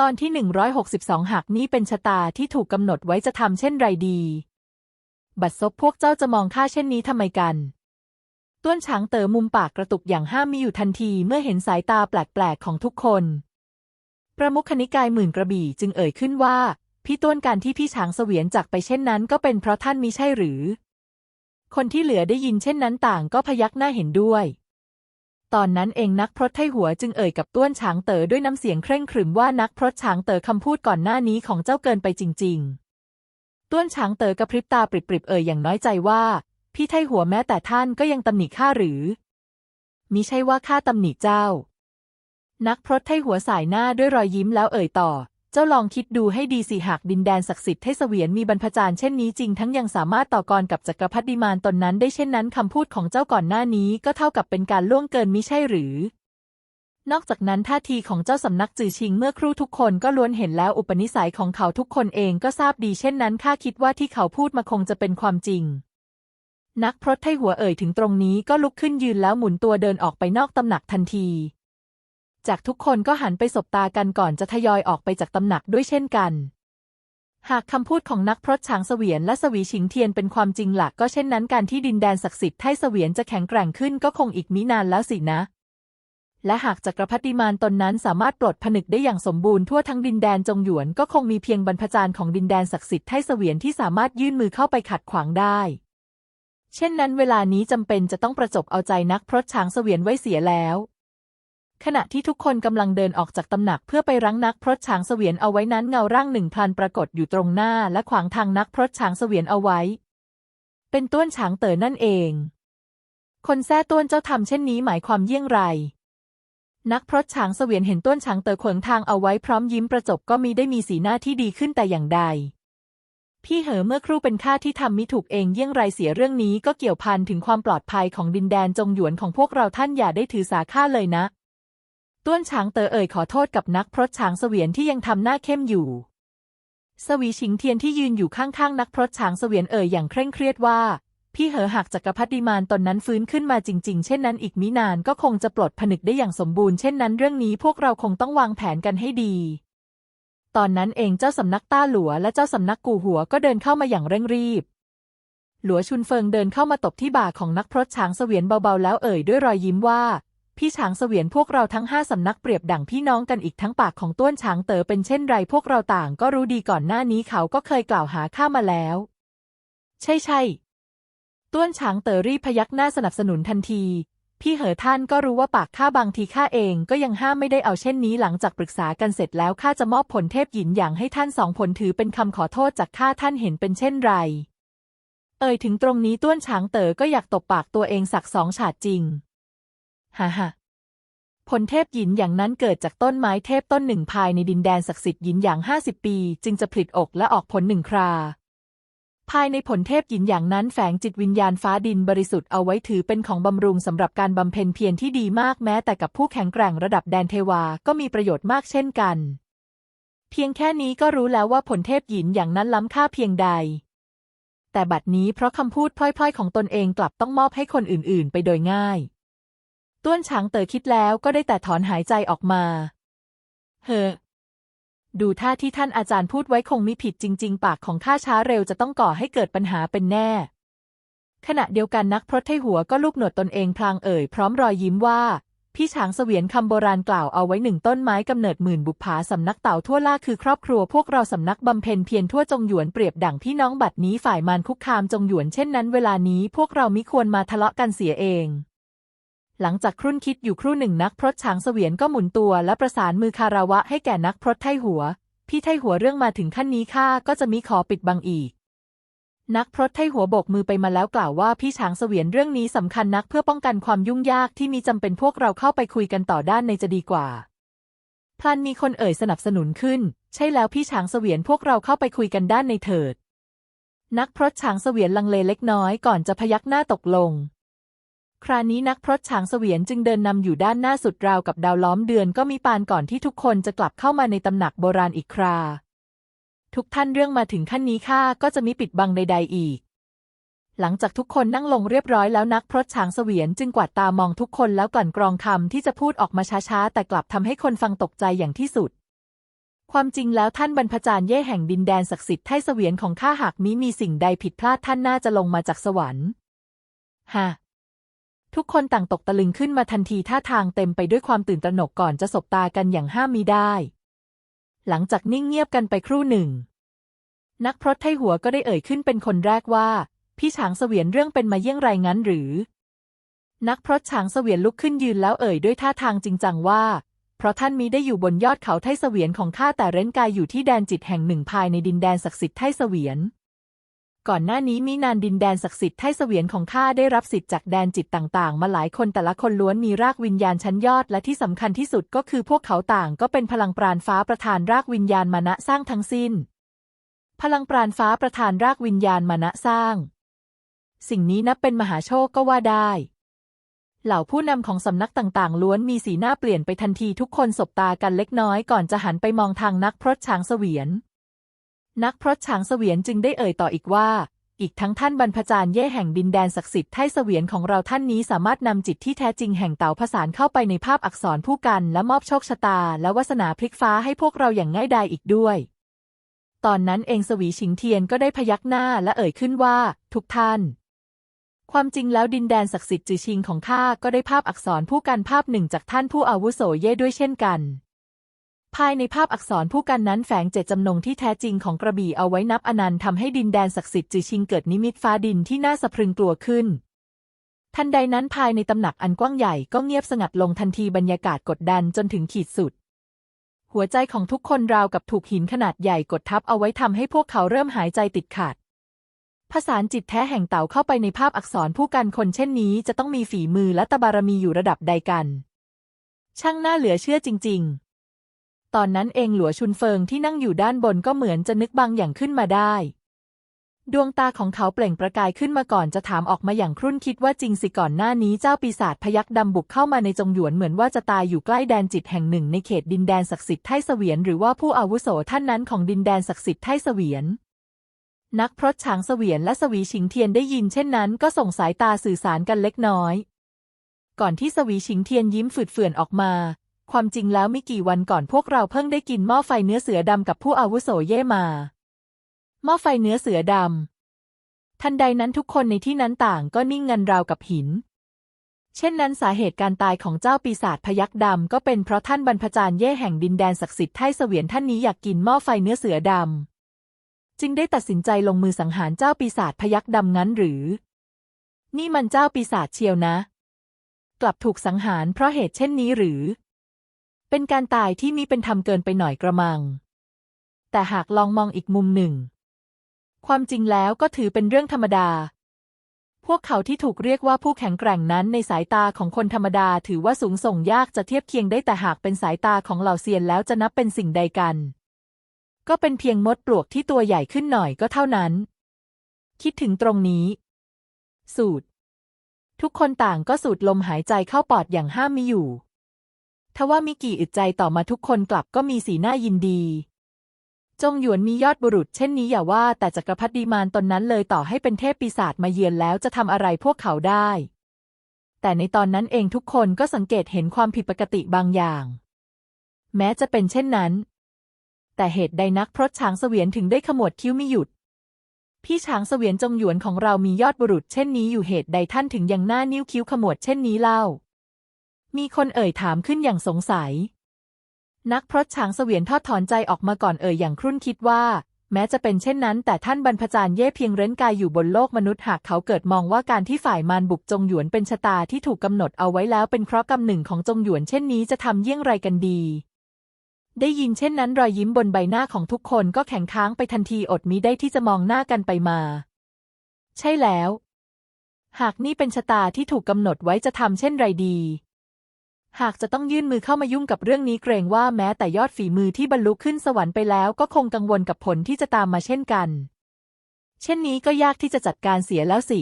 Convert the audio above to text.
ตอนที่ 162 หากนี้เป็นชะตาที่ถูกกำหนดไว้จะทำเช่นไรดี บัดซบพวกเจ้าจะมองข้าเช่นนี้ทำไมกันต้วนช้างเต๋อมุมปากกระตุกอย่างห้ามมีอยู่ทันทีเมื่อเห็นสายตาแปลกๆของทุกคน ประมุขนิกายหมื่นกระบี่จึงเอ่ยขึ้นว่า พี่ต้วนการที่พี่ช้างเสวียนจากไปเช่นนั้นก็เป็นเพราะท่านมิใช่หรือ คนที่เหลือได้ยินเช่นนั้นต่างก็พยักหน้าเห็นด้วย ตอนนั้นเองนักพรตไทหัวจึงเอ่ยกับต้วนฉางเต๋อด้วยน้ำเสียงเคร่งขรึมว่านักพรตฉางเต๋อคำพูดก่อนหน้านี้ของเจ้าเกินไปจริง ๆ ต้วนฉางเต๋อกระพริบตาปริบๆเอ่ยอย่างน้อยใจว่า พี่ไทหัวแม้แต่ท่านก็ยังตำหนิข้าหรือมิใช่ว่าข้าตำหนิเจ้า นักพรตไทหัวสายหน้าด้วยรอยยิ้มแล้วเอ่ยต่อ เจ้าลองคิดดูให้ดีสิหากดินแดนศักดิ์สิทธิ์เทศเวียนมีบรรพจารย์เช่นนี้จริงทั้งยังสามารถต่อกรกับจักรพรรดิมานตนนั้นได้เช่นนั้นคำพูดของเจ้าก่อนหน้านี้ก็เท่ากับเป็นการล่วงเกินมิใช่หรือ นอกจากนั้นท่าทีของเจ้าสำนักจือชิงเมื่อครู่ทุกคนก็ล้วนเห็นแล้วอุปนิสัยของเขาทุกคนเองก็ทราบดีเช่นนั้นข้าคิดว่าที่เขาพูดมาคงจะเป็นความจริงนักพรตไทหัวเอ่ยถึงตรงนี้ก็ลุกขึ้นยืนแล้วหมุนตัวเดินออกไปนอกตำหนักทันที จากทุกคนก็หันไปสบตากันก่อนจะทยอยออกไปจากตำหนักด้วยเช่นกัน หากคำพูดของนักพรตช้างเสวียนและสวีชิงเทียนเป็นความจริงหลักก็เช่นนั้นการที่ดินแดนศักดิ์สิทธิ์ไทเสวียนจะแข็งแกร่งขึ้นก็คงอีกมินานแล้วสินะ และหากจักรพรรดิมานตนนั้นสามารถปลดผนึกได้อย่างสมบูรณ์ทั่วทั้งดินแดนจงหยวนก็คงมีเพียงบรรพจารย์ของดินแดนศักดิ์สิทธิ์ไทเสวียนที่สามารถยื่นมือเข้าไปขัดขวางได้ เช่นนั้นเวลานี้จำเป็นจะต้องประจบเอาใจนักพรตช้างเสวียนไว้เสียแล้ว ขณะที่ทุกคนกำลังเดินออกจากตำหนักเพื่อไปรั้งนักพรตช้างเสวียนเอาไว้นั้นเงาร่างหนึ่งพลันปรากฏอยู่ตรงหน้าและขวางทางนักพรตช้างเสวียนเอาไว้ เป็นต้วนช้างเต๋อนั่นเอง คนแท้ต้วนเจ้าทำเช่นนี้หมายความเยี่ยงไร นักพรตช้างเสวียนเห็นต้วนช้างเต๋อขวางทางเอาไว้พร้อมยิ้มประจบก็มีได้มีสีหน้าที่ดีขึ้นแต่อย่างใด พี่เหอเมื่อครู่เป็นข้าที่ทำมิถูกเองเยี่ยงไรเสียเรื่องนี้ก็เกี่ยวพันถึงความปลอดภัยของดินแดนจงหยวนของพวกเราท่านอย่าได้ถือสาข้าเลยนะ ต้วนช้างเตอเอ่ยขอโทษกับนักพรตช้างเสวียนที่ยังทำหน้าเข้มอยู่ สวีชิงเทียนที่ยืนอยู่ข้างๆ นักพรตช้างเสวียนเอ่ยอย่างเคร่งเครียดว่า พี่เหอหากจักรพรรดิมานตนนั้นฟื้นขึ้นมาจริงๆ เช่นนั้นอีกมินานก็คงจะปลดผนึกได้อย่างสมบูรณ์เช่นนั้นเรื่องนี้พวกเราคงต้องวางแผนกันให้ดี ตอนนั้นเองเจ้าสำนักต้าหลัวและเจ้าสำนักกูหัวก็เดินเข้ามาอย่างเร่งรีบ หลัวชุนเฟิงเดินเข้ามาตบที่บ่าของนักพรตช้างเสวียนเบาๆแล้วเอ่ยด้วยรอยยิ้มว่า พี่ช้างเสวียนพวกเราทั้งห้าสำนักเปรียบดั่งพี่น้องกันอีกทั้งปากของต้วนช้างเต๋อเป็นเช่นไรพวกเราต่างก็รู้ดีก่อนหน้านี้เขาก็เคยกล่าวหาข้ามาแล้ว ใช่ใช่ต้วนช้างเต๋อรีพยักหน้าสนับสนุนทันที พี่เหอท่านก็รู้ว่าปากข้าบางทีข้าเองก็ยังห้ามไม่ได้เอาเช่นนี้หลังจากปรึกษากันเสร็จแล้วข้าจะมอบผลเทพหยินอย่างให้ท่านสองผลถือเป็นคำขอโทษจากข้าท่านเห็นเป็นเช่นไร เอ่ยถึงตรงนี้ต้วนช้างเต๋อก็อยากตบปากตัวเองสักสองฉาดจริง ฮ่าฮ่าผลเทพหยินอย่างนั้นเกิดจากต้นไม้เทพต้นหนึ่งภายในดินแดนศักดิ์สิทธิ์หยินอย่างห้าสิบปี จึงจะผลิตอกและออกผลหนึ่งครา ภายในผลเทพหยินอย่างนั้นแฝงจิตวิญญาณฟ้าดินบริสุทธิ์เอาไว้ถือเป็นของบำรุงสำหรับการบำเพ็ญเพียรที่ดีมากแม้แต่กับผู้แข็งแกร่งระดับแดนเทวาก็มีประโยชน์มากเช่นกัน เพียงแค่นี้ก็รู้แล้วว่าผลเทพหยินอย่างนั้นล้ำค่าเพียงใด แต่บัดนี้เพราะคำพูดพล่อยๆ ของตนเองกลับต้องมอบให้คนอื่นๆ ไปโดยง่าย ต้วนช้างเต๋อคิดแล้วก็ได้แต่ถอนหายใจออกมา เฮ้อดูท่าที่ท่านอาจารย์พูดไว้คงมิผิดจริง ๆ ปากของข้าช้าเร็วจะต้องก่อให้เกิดปัญหาเป็นแน่ ขณะเดียวกันนักพรตไทหัวก็ลูบหนวดตนเองพลางเอ่ยพร้อมรอยยิ้มว่า พี่ช้างเสวียนคำโบราณกล่าวเอาไว้หนึ่งต้นไม้กำเนิดหมื่นบุปผาสำนักเต่าทั่วล่าคือครอบครัวพวกเราสำนักบำเพ็ญเพียรทั่วจงหยวนเปรียบดั่งพี่น้องบัดนี้ฝ่ายมารคุกคามจงหยวนเช่นนั้นเวลานี้พวกเรามิควรมาทะเลาะกันเสียเอง หลังจากครุ่นคิดอยู่ครู่หนึ่งนักพรตช้างเสวียนก็หมุนตัวและประสานมือคาราวะให้แก่นักพรตไทหัว พี่ไทหัวเรื่องมาถึงขั้นนี้ข้าก็จะมิขอปิดบังอีก นักพรตไทหัวโบกมือไปมาแล้วกล่าวว่าพี่ช้างเสวียนเรื่องนี้สำคัญนักเพื่อป้องกันความยุ่งยากที่มีจำเป็นพวกเราเข้าไปคุยกันต่อด้านในจะดีกว่าพลันมีคนเอ่ยสนับสนุนขึ้น ใช่แล้วพี่ช้างเสวียนพวกเราเข้าไปคุยกันด้านในเถิด นักพรตช้างเสวียนลังเลเล็กน้อยก่อนจะพยักหน้าตกลง คราวนี้นักพรตชางเสวียนจึงเดินนำอยู่ด้านหน้าสุดราวกับดาวล้อมเดือนก็มีปานก่อนที่ทุกคนจะกลับเข้ามาในตำหนักโบราณอีกครา ทุกท่านเรื่องมาถึงขั้นนี้ข้าก็จะมิปิดบังใด ๆอีก หลังจากทุกคนนั่งลงเรียบร้อยแล้วนักพรตชางเสวียนจึงกวาดตามองทุกคนแล้วกลั่นกรองคำที่จะพูดออกมาช้าๆ แต่กลับทำให้คนฟังตกใจอย่างที่สุดความจริงแล้วท่านบรรพจารย์เย่แห่งดินแดนศักดิ์สิทธิ์ไทเสวียนของข้าหากมิมีสิ่งใดผิดพลาดท่านน่าจะลงมาจากสวรรค์ ฮะ ทุกคนต่างตกตะลึงขึ้นมาทันทีท่าทางเต็มไปด้วยความตื่นตระหนกก่อนจะสบตากันอย่างห้ามมิได้ หลังจากนิ่งเงียบกันไปครู่หนึ่ง นักพรตไทหัวก็ได้เอ่ยขึ้นเป็นคนแรกว่า พี่ฉางเสวียนเรื่องเป็นมาเยี่ยงไรงั้นหรือ นักพรตฉางเสวียนลุกขึ้นยืนแล้วเอ่ยด้วยท่าทางจริงจังว่า เพราะท่านมีได้อยู่บนยอดเขาไทเสวียนของข้าแต่เร้นกายอยู่ที่แดนจิตแห่งหนึ่งภายในดินแดนศักดิ์สิทธิ์ไทเสวียน ก่อนหน้านี้มีนานดินแดนศักดิ์สิทธิ์ไทเสวียนของข้าได้รับสิทธิ์จากแดนจิตต่างๆ มาหลายคนแต่ละคนล้วนมีรากวิญญาณชั้นยอด และที่สำคัญที่สุดก็คือพวกเขาต่างก็เป็นพลังปราณฟ้าประธานรากวิญญาณมานะสร้างทั้งสิ้น พลังปราณฟ้าประธานรากวิญญาณมานะสร้าง สิ่งนี้นับเป็นมหาโชคก็ว่าได้ เหล่าผู้นำของสำนักต่างๆ ล้วนมีสีหน้าเปลี่ยนไปทันทีทุกคนสบตากันเล็กน้อยก่อนจะหันไปมองทางนักพรตช้างเสวียน นักพรตชางเสวียนจึงได้เอ่ยต่ออีกว่า อีกทั้งท่านบรรพจารย์เย่แห่งดินแดนศักดิ์สิทธิ์ไทเสวียนของเราท่านนี้สามารถนำจิตที่แท้จริงแห่งเต่าผสานเข้าไปในภาพอักษรผู้กัน และมอบโชคชะตา และวาสนาพลิกฟ้าให้พวกเราอย่างง่ายดายอีกด้วย ตอนนั้นเองสวีชิงเทียนก็ได้พยักหน้าและเอ่ยขึ้นว่า ทุกท่าน ความจริงแล้วดินแดนศักดิ์สิทธิ์จือชิงของข้าก็ได้ภาพอักษรผู้กันภาพหนึ่งจากท่านผู้อาวุโสเย่ด้วยเช่นกัน ภายในภาพอักษรผู้กันนั้นแฝงเจตจำนงที่แท้จริงของกระบี่เอาไว้นับอนันต์ทำให้ดินแดนศักดิ์สิทธิ์จือชิงเกิดนิมิตฟ้าดินที่น่าสะพรึงกลัวขึ้น ทันใดนั้นภายในตำหนักอันกว้างใหญ่ก็เงียบสงัดลงทันทีบรรยากาศกดดันจนถึงขีดสุด หัวใจของทุกคนราวกับถูกหินขนาดใหญ่กดทับเอาไว้ทำให้พวกเขาเริ่มหายใจติดขัดผสานจิตแท้แห่งเต่าเข้าไปในภาพอักษรผู้กันคนเช่นนี้จะต้องมีฝีมือและตบารมีอยู่ระดับใดกัน ช่างน่าเหลือเชื่อจริง ๆ ตอนนั้นเองหลัวชุนเฟิงที่นั่งอยู่ด้านบนก็เหมือนจะนึกบางอย่างขึ้นมาได้ ดวงตาของเขาเปล่งประกายขึ้นมาก่อนจะถามออกมาอย่างครุ่นคิดว่าจริงสิก่อนหน้านี้เจ้าปีศาจพยักดำบุกเข้ามาในจงหยวนเหมือนว่าจะตายอยู่ใกล้แดนจิตแห่งหนึ่งในเขตดินแดนศักดิ์สิทธิ์ไทเสวียนหรือว่าผู้อาวุโสท่านนั้นของดินแดนศักดิ์สิทธิ์ไทเสวียนนักพรตฉางเสวียนและสวีชิงเทียนได้ยินเช่นนั้นก็ส่งสายตาสื่อสารกันเล็กน้อย ก่อนที่สวีชิงเทียนยิ้มฝืดเฟื่อนออกมา ความจริงแล้วไม่กี่วันก่อนพวกเราเพิ่งได้กินหม้อไฟเนื้อเสือดำกับผู้อาวุโสเย่มา หม้อไฟเนื้อเสือดำทันใดนั้นทุกคนในที่นั้นต่างก็นิ่งงันราวกับหิน เช่นนั้นสาเหตุการตายของเจ้าปีศาจพยักดำก็เป็นเพราะท่านบรรพจารย์เย่แห่งดินแดนศักดิ์สิทธิ์ไทเสวียนท่านนี้อยากกินหม้อไฟเนื้อเสือดำจึงได้ตัดสินใจลงมือสังหารเจ้าปีศาจพยักดำงั้นหรือ นี่มันเจ้าปีศาจเชียวนะ กลับถูกสังหารเพราะเหตุเช่นนี้หรือ เป็นการตายที่มีเป็นธรรมเกินไปหน่อยกระมัง แต่หากลองมองอีกมุมหนึ่ง ความจริงแล้วก็ถือเป็นเรื่องธรรมดา พวกเขาที่ถูกเรียกว่าผู้แข็งแกร่งนั้นในสายตาของคนธรรมดาถือว่าสูงส่งยากจะเทียบเคียงได้แต่หากเป็นสายตาของเหล่าเซียนแล้วจะนับเป็นสิ่งใดกัน ก็เป็นเพียงมดปลวกที่ตัวใหญ่ขึ้นหน่อยก็เท่านั้น คิดถึงตรงนี้ สูดทุกคนต่างก็สูดลมหายใจเข้าปอดอย่างห้ามม่อยู่ ทว่ามิกี่อึดใจต่อมาทุกคนกลับก็มีสีหน้ายินดี จงหยวนมียอดบุรุษเช่นนี้อย่าว่าแต่จักรพรรดิมารตนนั้นเลยต่อให้เป็นเทพปีศาจมาเยือนแล้วจะทำอะไรพวกเขาได้ แต่ในตอนนั้นเองทุกคนก็สังเกตเห็นความผิดปกติบางอย่าง แม้จะเป็นเช่นนั้น แต่เหตุใดนักพรตช้างเสวียนถึงได้ขมวดคิ้วไม่หยุดพี่ช้างเสวียนจงหยวนของเรามียอดบุรุษเช่นนี้อยู่เหตุใดท่านถึงยังหน้านิ้วคิ้วขมวดเช่นนี้เล่า มีคนเอ่ยถามขึ้นอย่างสงสัย นักพรตช้างเสวียนทอดถอนใจออกมาก่อนเอ่ยอย่างครุ่นคิดว่า แม้จะเป็นเช่นนั้น แต่ท่านบรรพจารย์เย่เพียงเร้นกายอยู่บนโลกมนุษย์หากเขาเกิดมองว่าการที่ฝ่ายมารบุกจงหยวนเป็นชะตาที่ถูกกำหนดเอาไว้แล้วเป็นเคราะห์กรรมหนึ่งของจงหยวนเช่นนี้จะทำเยี่ยงไรกันดีได้ยินเช่นนั้นรอยยิ้มบนใบหน้าของทุกคนก็แข็งค้างไปทันทีอดมิได้ที่จะมองหน้ากันไปมา ใช่แล้ว หากนี่เป็นชะตาที่ถูกกำหนดไว้จะทำเช่นไรดี หากจะต้องยื่นมือเข้ามายุ่งกับเรื่องนี้เกรงว่าแม้แต่ยอดฝีมือที่บรรลุขึ้นสวรรค์ไปแล้วก็คงกังวลกับผลที่จะตามมาเช่นกัน เช่นนี้ก็ยากที่จะจัดการเสียแล้วสิ